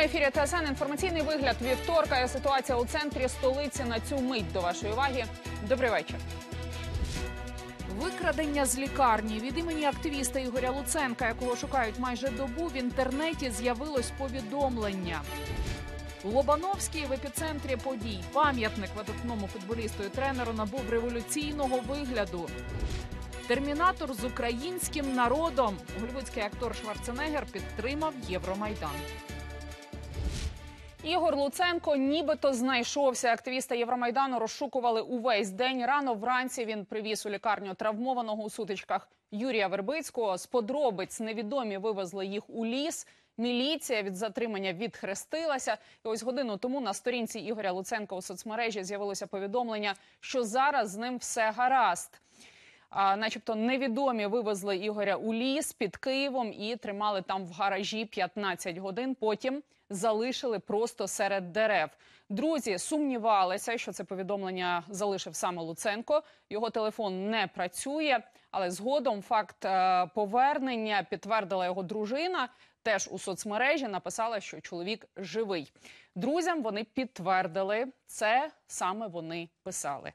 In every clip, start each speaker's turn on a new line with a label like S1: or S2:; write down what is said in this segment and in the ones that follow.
S1: ефірі ТСН інформаційний вигляд вівторка. Ситуація у центрі столиці на цю мить до вашої уваги. Добрий вечір. Викрадення з лікарні від імені активіста Ігоря Луценка, якого шукають майже добу, в інтернеті з'явилось повідомлення. Лобановський в епіцентрі подій. Пам'ятник видатному футболісту і тренеру набув революційного вигляду. Термінатор з українським народом. Голівудський актор Шварценеггер підтримав Євромайдан. Ігор Луценко нібито знайшовся. Активіста Євромайдану розшукували увесь день. Рано вранці він привіз у лікарню травмованого у сутичках Юрія Вербицького. З подробиць невідомі вивезли їх у ліс. Міліція від затримання відхрестилася. І ось годину тому на сторінці Ігоря Луценка у соцмережі з'явилося повідомлення, що зараз з ним все гаразд. Начебто невідомі вивезли Ігоря у ліс під Києвом і тримали там в гаражі 15 годин. Потім залишили просто серед дерев. Друзі сумнівалися, що це повідомлення залишив саме Луценко. Його телефон не працює, але згодом факт е, повернення підтвердила його дружина. Теж у соцмережі написала, що чоловік живий. Друзям вони підтвердили це саме вони писали.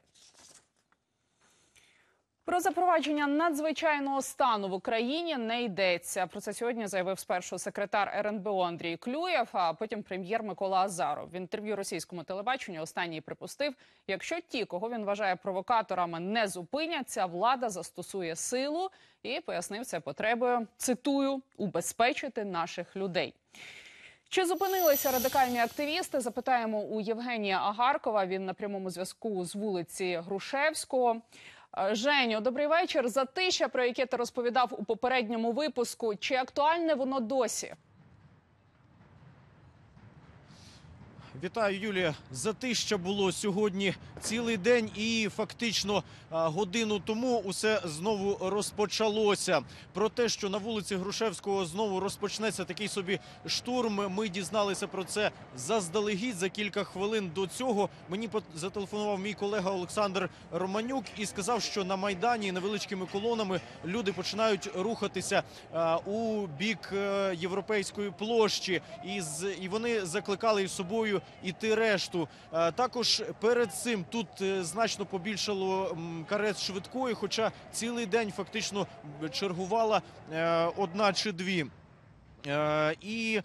S1: Про запровадження надзвичайного стану в Україні не йдеться. Про це сьогодні заявив спершу секретар РНБО Андрій Клюєв, а потім прем'єр Микола Азаров. В інтерв'ю російському телебаченню останній припустив: якщо ті, кого він вважає провокаторами, не зупиняться, влада застосує силу і пояснив це потребою. Цитую убезпечити наших людей. Чи зупинилися радикальні активісти? Запитаємо у Євгенія Агаркова. Він на прямому зв'язку з вулиці Грушевського. Е, Женю, добрий вечір. Затища, про яке ти розповідав у попередньому випуску. Чи актуальне воно досі?
S2: Вітаю, Юлія. Затища було сьогодні цілий день, і фактично годину тому усе знову розпочалося. Про те, що на вулиці Грушевського знову розпочнеться такий собі штурм. Ми дізналися про це заздалегідь за кілька хвилин до цього. Мені зателефонував мій колега Олександр Романюк і сказав, що на майдані невеличкими колонами люди починають рухатися у бік е, європейської площі, і і вони закликали із собою іти решту. Е, Також перед цим тут е, значно побільшало карет швидкої, хоча цілий день фактично чергувала е, одна чи дві. І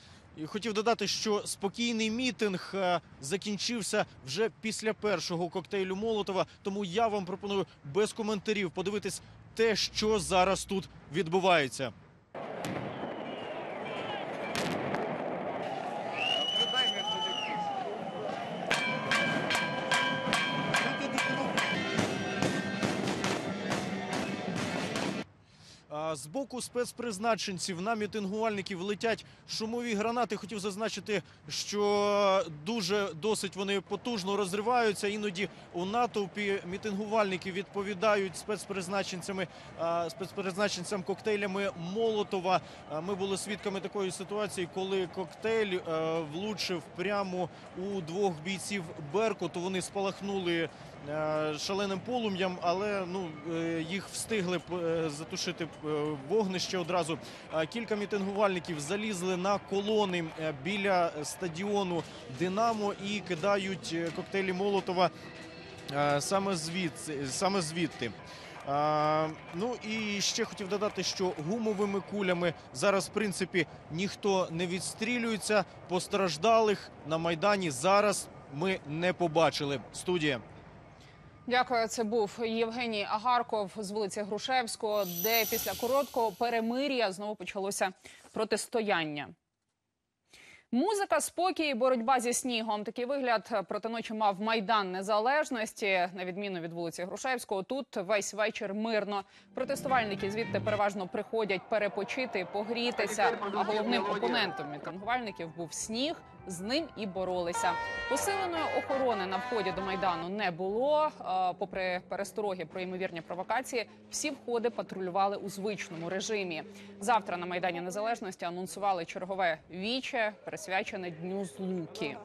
S2: хотів додати, що спокійний мітинг закінчився вже після першого коктейлю Молотова. Тому я вам пропоную без коментарів подивитись те, що зараз тут відбувається. З боку спецпризначенців на мітингувальників летять шумові гранати. Хотів зазначити, що дуже досить вони потужно розриваються. Іноді у натовпі мітингувальники відповідають спецпризначенцями, спецпризначенцям коктейлями Молотова. Ми були свідками такої ситуації, коли коктейль е, влучив прямо у двох бійців Беркуту. Вони спалахнули е, шаленим полум'ям, але ну е, їх встигли затушити вогнище одразу. Е, Кілька мітингувальників залізли на колони е, біля стадіону Динамо і кидають е, коктейлі Молотова саме звідси, саме звідти. А, ну і ще хотів додати, що гумовими кулями зараз, в принципі, ніхто не відстрілюється. Постраждалих на майдані зараз ми не побачили. Студія.
S1: Дякую. Це був Євгеній Агарков з вулиці Грушевського, де після короткого перемир'я знову почалося протистояння. Музика, спокій, боротьба зі снігом. Такий вигляд проти ночі мав майдан незалежності. На відміну від вулиці Грушевського, тут весь вечір мирно. Протестувальники звідти переважно приходять перепочити, погрітися. А головним опонентом мітингувальників був сніг. З ним і боролися. Посиленої охорони на вході до майдану не було. Попри перестороги про ймовірні провокації, всі входи патрулювали у звичному режимі. Завтра на майдані незалежності анонсували чергове віче, присвячене дню злуки.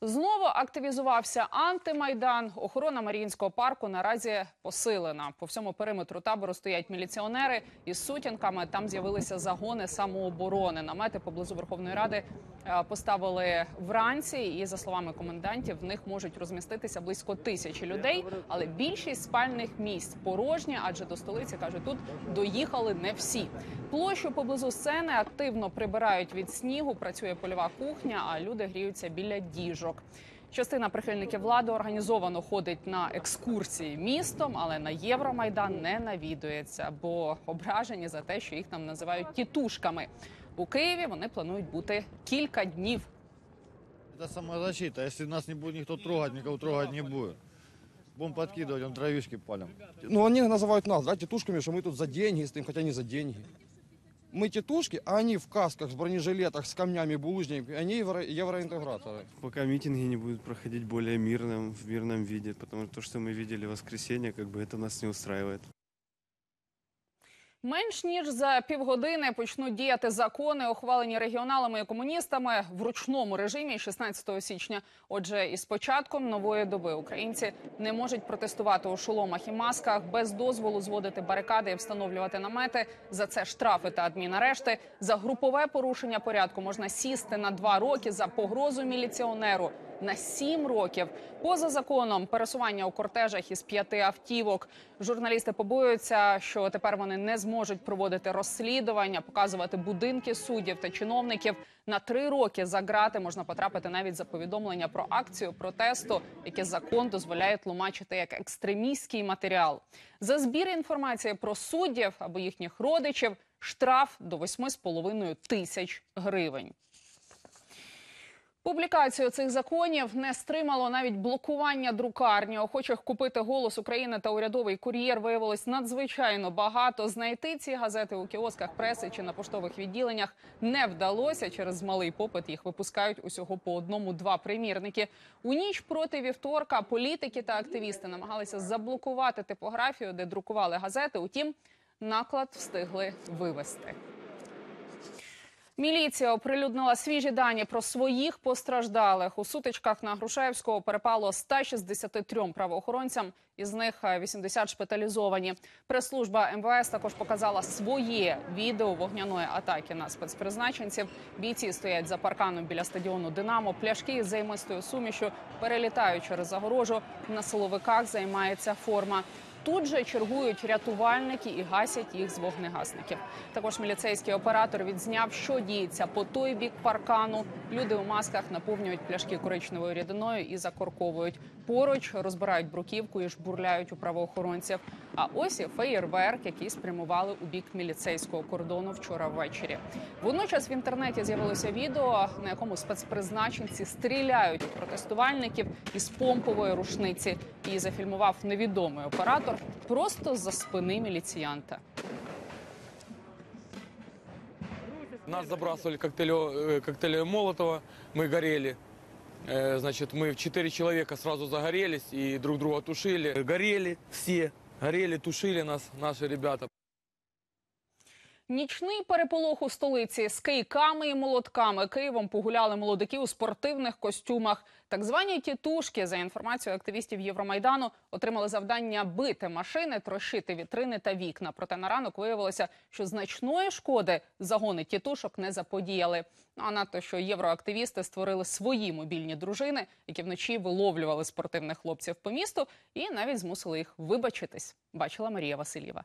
S1: Знову активізувався антимайдан. Охорона Маріїнського парку наразі посилена. По всьому периметру табору стоять міліціонери із сутінками. Там з'явилися загони самооборони. Намети поблизу Верховної Ради е, поставили вранці. І за словами комендантів, в них можуть розміститися близько тисячі людей. Але більшість спальних місць порожні, адже до столиці кажуть, тут доїхали не всі. Площу поблизу сцени активно прибирають від снігу. Працює польова кухня, а люди гріються біля діжок. Частина прихильників влади організовано ходить на екскурсії містом, але на Євромайдан не навідується, бо ображені за те, що їх там називають тітушками. У Києві вони планують бути кілька днів.
S3: Это самозащита. Если нас не будет никто трогать, никого трогать не будет. Будем подкидывать, он травишки палим.
S4: Ну, они называют нас, да, тетушками, что мы тут за деньги стоим, хотя не за деньги. Мы тетушки, а они в касках, с бронежилетах, с камнями, булыжниками, они евро- евроинтеграторы.
S5: Пока митинги не будут проходить более мирным, в мирном виде, потому что то, что мы видели в воскресенье, как бы это нас не устраивает.
S1: Менш ніж за півгодини почнуть діяти закони, ухвалені регіоналами і комуністами в ручному режимі 16 січня. Отже, із початком нової доби українці не можуть протестувати у шоломах і масках без дозволу зводити барикади і встановлювати намети. За це штрафи та адмінарешти. За групове порушення порядку можна сісти на два роки за погрозу міліціонеру на сім років. Поза законом пересування у кортежах із п'яти автівок. Журналісти побоюються, що тепер вони не зможуть проводити розслідування, показувати будинки суддів та чиновників. На три роки за грати можна потрапити навіть за повідомлення про акцію протесту, яке закон дозволяє тлумачити як екстремістський матеріал. За збір інформації про суддів або їхніх родичів штраф до 8,5 тисяч гривень. Публікацію цих законів не стримало навіть блокування друкарні. Охочих купити голос України та урядовий кур'єр виявилось надзвичайно багато. Знайти ці газети у кіосках преси чи на поштових відділеннях не вдалося. Через малий попит їх випускають усього по одному-два примірники. У ніч проти вівторка політики та активісти намагалися заблокувати типографію, де друкували газети. Утім, наклад встигли вивести. Міліція оприлюднила свіжі дані про своїх постраждалих. У сутичках на Грушевського перепало 163 правоохоронцям, із них е, 80 шпиталізовані. Прес-служба МВС також показала своє відео вогняної атаки на спецпризначенців. Бійці стоять за парканом біля стадіону Динамо. Пляшки з займистою сумішю перелітають через загорожу. На силовиках займається форма. Тут же чергують рятувальники і гасять їх з вогнегасників. Також міліцейський оператор відзняв, що діється по той бік паркану. Люди у масках наповнюють пляшки коричневою рідиною і закорковують Поруч розбирають бруківку і жбурляють у правоохоронців. А ось і феєрверк, який спрямували у бік міліцейського кордону вчора ввечері. Водночас в інтернеті з'явилося відео, на якому спецпризначенці стріляють у протестувальників із помпової рушниці. Її зафільмував невідомий оператор просто за спини міліціянта.
S6: Нас забрасывали коктейлю, э, коктейлями Молотова, мы горели. Э, Значит, мы в четыре человека сразу загорелись и друг друга тушили. Горели все, горели, тушили нас наши ребята.
S1: Нічний переполох у столиці з кийками і молотками. Києвом погуляли молодики у спортивних костюмах. Так звані тітушки, за інформацією активістів Євромайдану, отримали завдання бити машини, трощити вітрини та вікна. Проте на ранок виявилося, що значної шкоди загони тітушок не заподіяли. Ну, А надто, що євроактивісти створили свої мобільні дружини, які вночі виловлювали спортивних хлопців по місту і навіть змусили їх вибачитись. Бачила Марія Васильєва.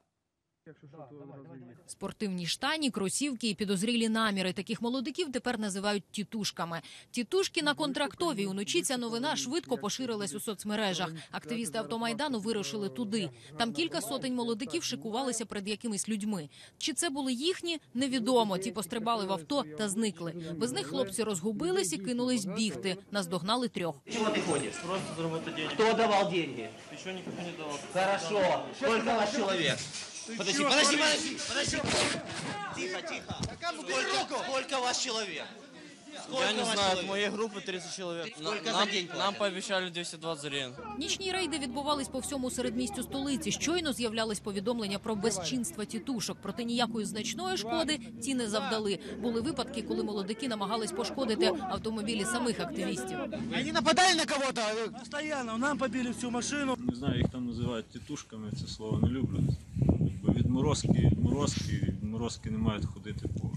S7: Спортивні штані, кросівки і підозрілі наміри. Таких молодиків тепер називають тітушками. Тітушки на контрактовій. Уночі ця новина швидко поширилась у соцмережах. Активісти автомайдану вирушили туди. Там кілька сотень молодиків шикувалися перед якимись людьми. Чи це були їхні? Невідомо. Ті пострибали в авто та зникли. Без них хлопці розгубились і кинулись бігти. Наздогнали трьох.
S8: Чего ты ходишь? Просто заработать денег. Кто давал деньги?
S5: Еще никогда не давал.
S8: Хорошо. Сколько ваш человек? Подожди, подожди, подожди, подожди. Тихо, тихо. Сколько, сколько ваш человек? Я не знаю, от моей группы 30 человек.
S9: Сколько за день Нам пообещали 220 гривен.
S7: Нічні рейди відбувались по всьому середмістю столиці. Щойно з'являлись повідомлення про безчинства тітушок. Проте ніякої значної шкоди ті не завдали. Були випадки, коли молодики намагались пошкодити автомобілі самих активістів.
S8: Они нападали на кого-то?
S10: Постоянно нам побили всю машину.
S11: Не знаю, їх там називають тітушками, це слово не люблю. Якби відморозки, відморозки, відморозки не мають ходити по,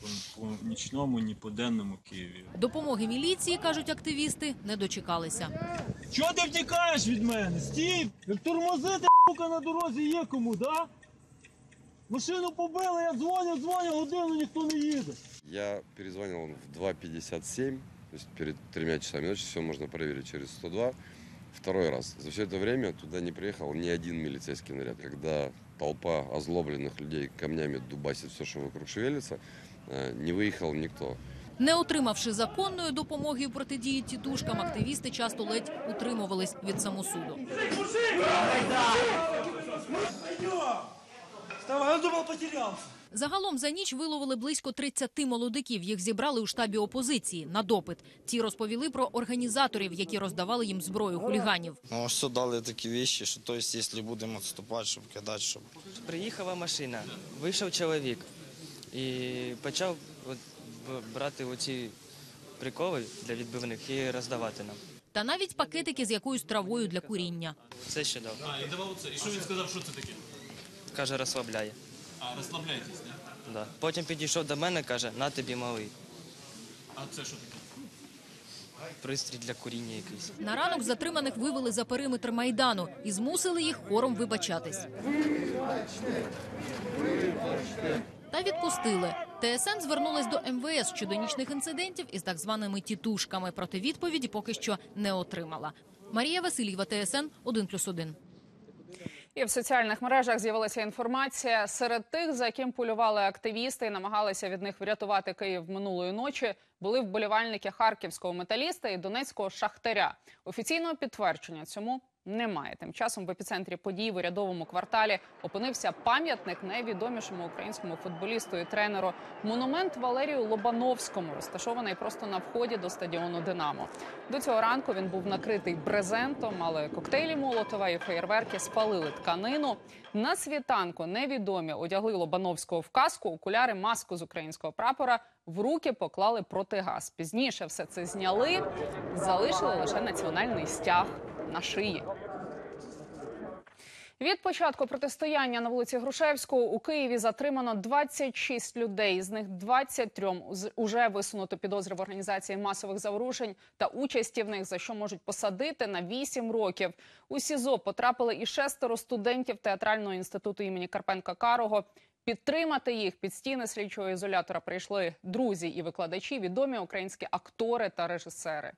S11: по, по нічному, ні по денному Києві.
S7: Допомоги міліції, кажуть активісти, не дочекалися.
S10: Чого ти втікаєш від мене? Стій! Як тормозити, сука, на дорозі є кому, да? Машину побили, я дзвоню, дзвоню, годину ніхто не їде.
S12: Я перезвонил в 2.57, то есть перед тремя часами ночи, все можно проверить через 102. Второй раз. За все это время туда не приехал ни один милицейский наряд. Когда толпа озлобленных людей камнями дубасит все, что вокруг шевелится, э, не выехал никто.
S7: Не отримавши законної допомоги у протидії тітушкам, активісти часто ледь утримувались від самосуду.
S10: Вставай, я думал, потерялся.
S7: Загалом за ніч виловили близько 30 молодиків. Їх зібрали у штабі опозиції на допит. Ті розповіли про організаторів, які роздавали їм зброю хуліганів.
S9: Ну, що дали такі вещи, що то есть, якщо будемо відступати, щоб кидати, щоб...
S13: Приїхала машина, вийшов чоловік і почав брати оці приколи для відбивних і роздавати нам.
S7: Та навіть пакетики з якоюсь травою для куріння.
S13: Це ще дав.
S2: А, і давав це. І що він сказав, що це таке?
S13: Каже, розслабляє.
S2: А, розслабляйтесь?
S13: Да. Потім підійшов до мене, каже, на тобі малий.
S2: А це що таке?
S13: Пристрій для куріння якийсь.
S7: На ранок затриманих вивели за периметр майдану і змусили їх хором вибачатись. Та відпустили. ТСН звернулась до МВС щодо нічних інцидентів із так званими тітушками. Проте відповіді поки що не отримала. Марія Васильєва, ТСН 1+,1.
S1: І в соціальних мережах з'явилася інформація серед тих, за яким полювали активісти і намагалися від них врятувати Київ минулої ночі. Були вболівальники харківського металіста і донецького шахтаря. Офіційного підтвердження цьому немає. Тим часом в епіцентрі подій в урядовому кварталі опинився пам'ятник найвідомішому українському футболісту і тренеру. Монумент Валерію Лобановському розташований просто на вході до стадіону Динамо. До цього ранку він був накритий брезентом, але коктейлі Молотова і феєрверки спалили тканину. На світанку невідомі одягли Лобановського в каску, окуляри, маску з українського прапора. В руки поклали протигаз. Пізніше все це зняли, залишили лише національний стяг на шиї. Від початку протистояння на вулиці Грушевського у Києві затримано 26 людей. З них 23 з- уже висунуто підозри в організації масових заворушень та участі в них, за що можуть посадити на 8 років. У СІЗО потрапили і шестеро студентів театрального інституту імені Карпенка Карого. Підтримати їх під стіни слідчого ізолятора прийшли друзі і викладачі, відомі українські актори та режисери.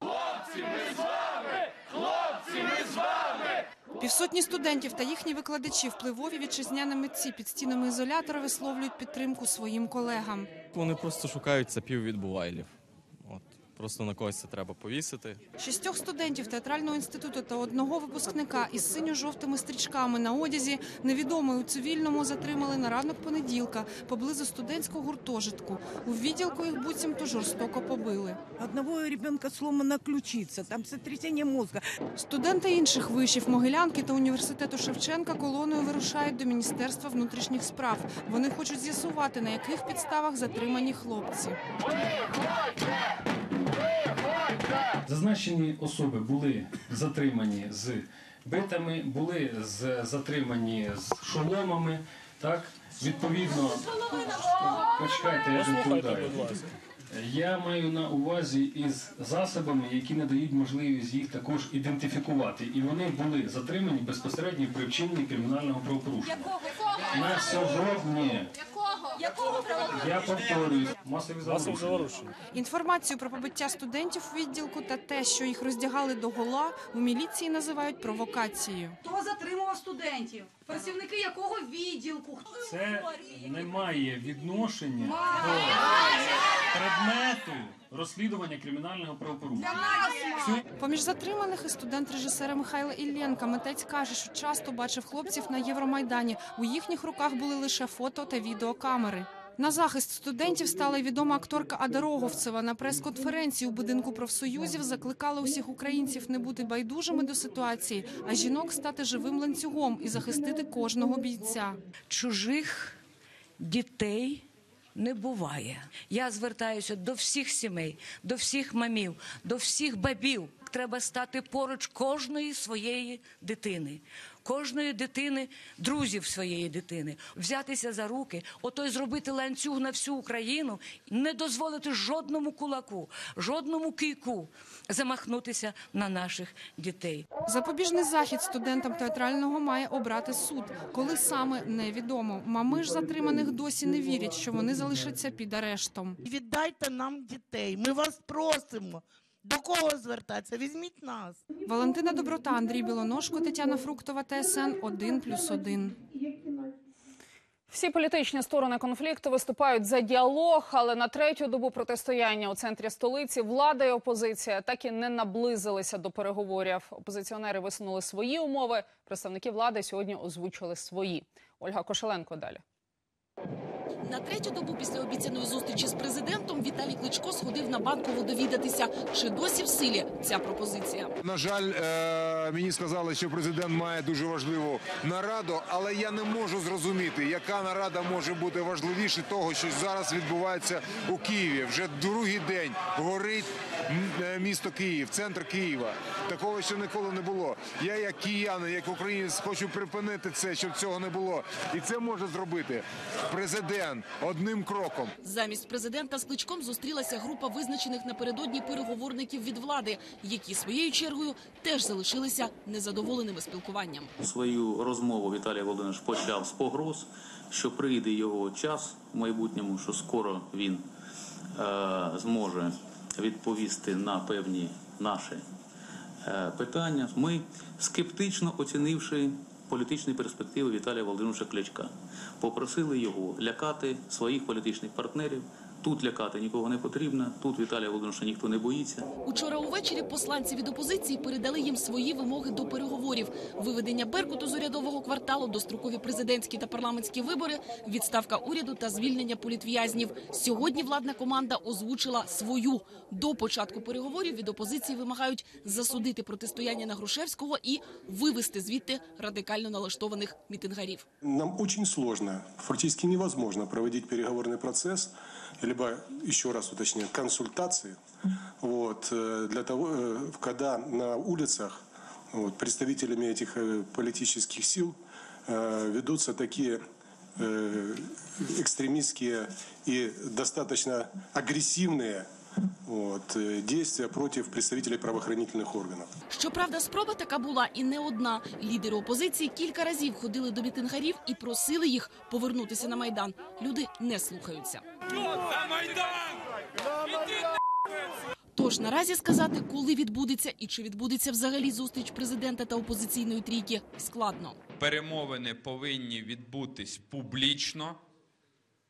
S1: Хлопці, ми з вами! Хлопці, ми з вами!
S14: Півсотні студентів та їхні викладачі впливові вітчизняні митці під стінами ізолятора висловлюють підтримку своїм колегам.
S9: Вони просто шукають сапів від бувайлів. Просто на когось це треба повісити.
S14: Шістьох студентів театрального інституту та одного випускника із синьо-жовтими стрічками на одязі невідомий у цивільному затримали на ранок понеділка поблизу студентського гуртожитку. У відділку їх буцімто жорстоко побили.
S10: Одного ребенка сломана ключица, там сотрясение мозга.
S14: Студенти інших вишів Могилянки та університету Шевченка колоною вирушають до Міністерства внутрішніх справ. Вони хочуть з'ясувати, на яких підставах затримані хлопці.
S11: Зазначені особи були затримані з битами, були з, затримані з шоломами. Так, відповідно, почекайте, я відповідаю. Я маю на увазі із засобами, які надають можливість їх також ідентифікувати. І вони були затримані безпосередньо при вчиненні кримінального правопорушення. На сьогодні я повторюю масові заворушення.
S14: Інформацію про побиття студентів у відділку та те, що їх роздягали до гола, у міліції називають провокацією.
S15: Хто затримував студентів? Працівники якого відділку?
S11: Це не має відношення до предмету розслідування кримінального правопорушення.
S14: Поміж затриманих і студент режисера Михайла Ілленка. Митець каже, що часто бачив хлопців на Євромайдані. У їхніх руках були лише фото та відеокамери. На захист студентів стала відома акторка Ада Роговцева. На прес-конференції у будинку профсоюзів закликала усіх українців не бути байдужими до ситуації, а жінок стати живим ланцюгом і захистити кожного бійця.
S16: чужих дітей не буває. Я звертаюся до всіх сімей, до всіх мамів, до всіх бабів. Треба стати поруч кожної своєї дитини, кожної дитини, друзів своєї дитини, взятися за руки, ото й зробити ланцюг на всю Україну, не дозволити жодному кулаку, жодному кийку замахнутися на наших дітей.
S14: Запобіжний захід студентам театрального має обрати суд. Коли саме невідомо. Мами ж затриманих досі не вірять, що вони залишаться під арештом.
S8: Віддайте нам дітей. Ми вас просимо. До кого звертатися? Візьміть нас.
S14: Валентина Доброта, Андрій Білоножко, Тетяна Фруктова, ТСН 1+,1.
S1: Всі політичні сторони конфлікту виступають за діалог, але на третю добу протистояння у центрі столиці влада і опозиція так і не наблизилися до переговорів. Опозиціонери висунули свої умови. Представники влади сьогодні озвучили свої. Ольга Кошеленко далі.
S17: На третю добу після обіцяної зустрічі з президентом Віталій Кличко сходив на банкову довідатися, чи досі в силі ця пропозиція.
S18: На жаль, е, мені сказали, що президент має дуже важливу нараду, але я не можу зрозуміти, яка нарада може бути важливіше того, що зараз відбувається у Києві. Вже другий день горить е, місто Київ, центр Києва. Такого ще ніколи не було. Я, як киянин, як українець, хочу припинити це, щоб цього не було. І це може зробити президент одним кроком.
S17: Замість президента з Кличком зустрілася група визначених напередодні переговорників від влади, які своєю чергою теж залишилися незадоволеними спілкуванням.
S19: Свою розмову Віталій Володимирович почав з погроз, що прийде його час в майбутньому, що скоро він е, зможе відповісти на певні наші е, питання. Ми скептично оцінивши політичні перспективи Віталія Володимировича Кличка, попросили його лякати своїх політичних партнерів. Тут лякати нікого не потрібно. Тут Віталія Володимировича ніхто не боїться.
S17: Учора увечері посланці від опозиції передали їм свої вимоги до переговорів: виведення Беркуту з урядового кварталу, дострокові президентські та парламентські вибори, відставка уряду та звільнення політв'язнів. Сьогодні владна команда озвучила свою до початку переговорів. Від опозиції вимагають засудити протистояння на Грушевського і вивести звідти радикально налаштованих мітингарів.
S20: Нам очень сложно, фактически невозможно проводить переговорный процесс, либо, еще раз уточняю, консультации, вот, э, для того, э, когда на улицах вот, представителями этих э, политических сил ведутся такие экстремистские и достаточно агрессивные вот, э, действия против представителей правоохранительных органов.
S17: Щоправда, спроба така була і не одна. Лідери опозиції кілька разів ходили до мітингарів і просили їх повернутися на майдан. Люди не слухаються. Тож наразі сказати, коли відбудеться і чи відбудеться взагалі зустріч президента та опозиційної трійки, складно.
S21: перемовини повинні відбутись публічно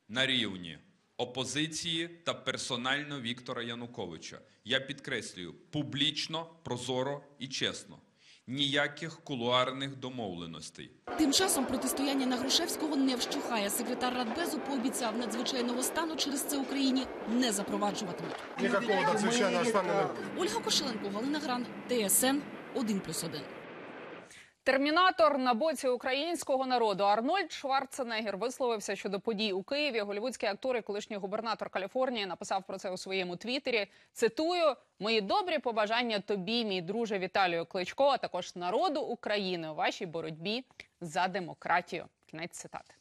S21: на рівні опозиції та персонально Віктора Януковича. Я підкреслюю публічно, прозоро і чесно. Ніяких кулуарних домовленостей.
S17: Тим часом протистояння на Грушевського не вщухає. Секретар Радбезу пообіцяв надзвичайного стану через це Україні не запроваджуватимуть.
S22: Никакого надзвичайного стану.
S17: Ольга Кошеленко, Галина Гран, ТСН 1+,1.
S1: Термінатор на боці українського народу Арнольд Шварценеггер висловився щодо подій у Києві. Голівудський актор і колишній губернатор Каліфорнії написав про це у своєму твіттері. Цитую: мої добрі побажання тобі, мій друже Віталію Кличко, а також народу України у вашій боротьбі за демократію. Кінець цитати.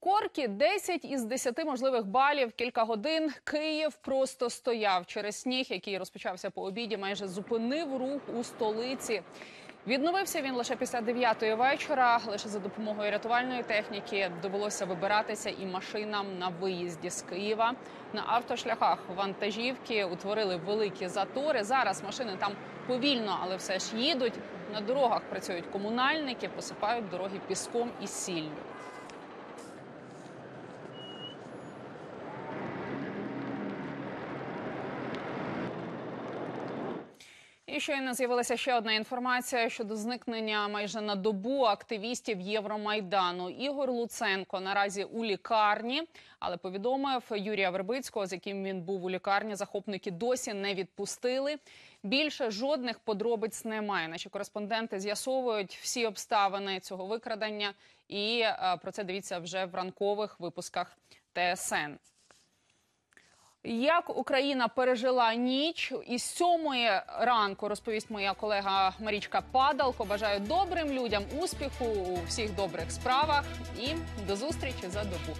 S1: Корки 10 із 10 можливих балів, кілька годин. Київ просто стояв через сніг, який розпочався по обіді, майже зупинив рух у столиці. Відновився він лише після 9-ї вечора. Лише за допомогою рятувальної техніки довелося вибиратися і машинам на виїзді з Києва. На автошляхах вантажівки утворили великі затори. Зараз машини там повільно, але все ж їдуть. На дорогах працюють комунальники, посипають дороги піском і сіллю. Щойно з'явилася ще одна інформація щодо зникнення майже на добу активістів Євромайдану. Ігор Луценко наразі у лікарні, але повідомив Юрія Вербицького, з яким він був у лікарні. Захопники досі не відпустили. Більше жодних подробиць немає. Наші кореспонденти з'ясовують всі обставини цього викрадення, і е, про це дивіться вже в ранкових випусках ТСН. Як Україна пережила ніч із сьомої ранку, розповість моя колега Марічка Падалко. Бажаю добрим людям успіху у всіх добрих справах і до зустрічі за добу.